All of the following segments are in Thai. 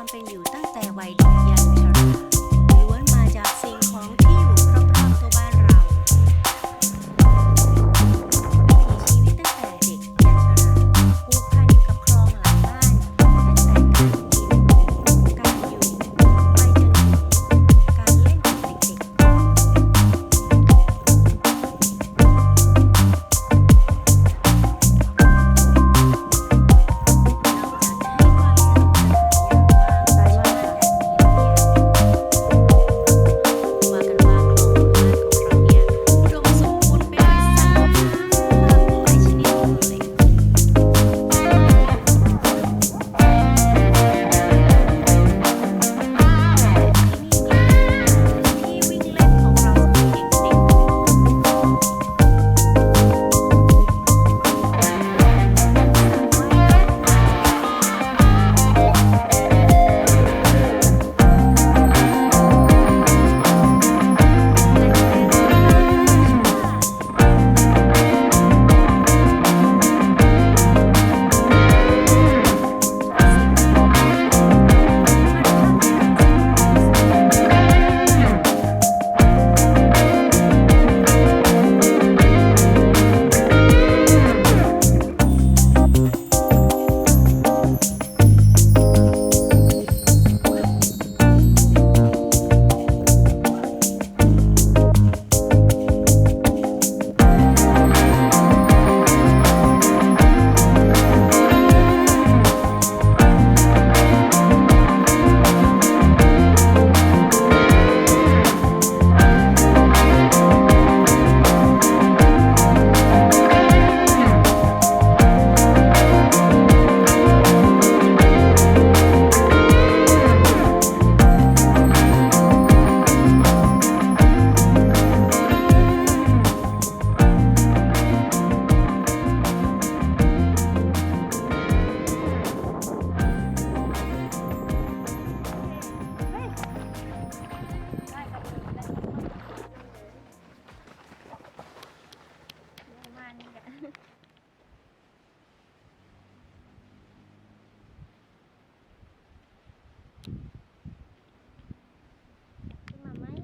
ความเป็นอยู่ตั้งแต่วัยเด็กยันชราล้วนมาจากสิ่งของที่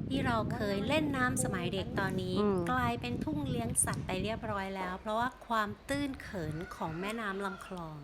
ที่เราเคยเล่นน้ำสมัยเด็กตอนนี้ กลายเป็นทุ่งเลี้ยงสัตว์ไปเรียบร้อยแล้ว เพราะว่าความตื้นเขินของแม่น้ำลำคลอง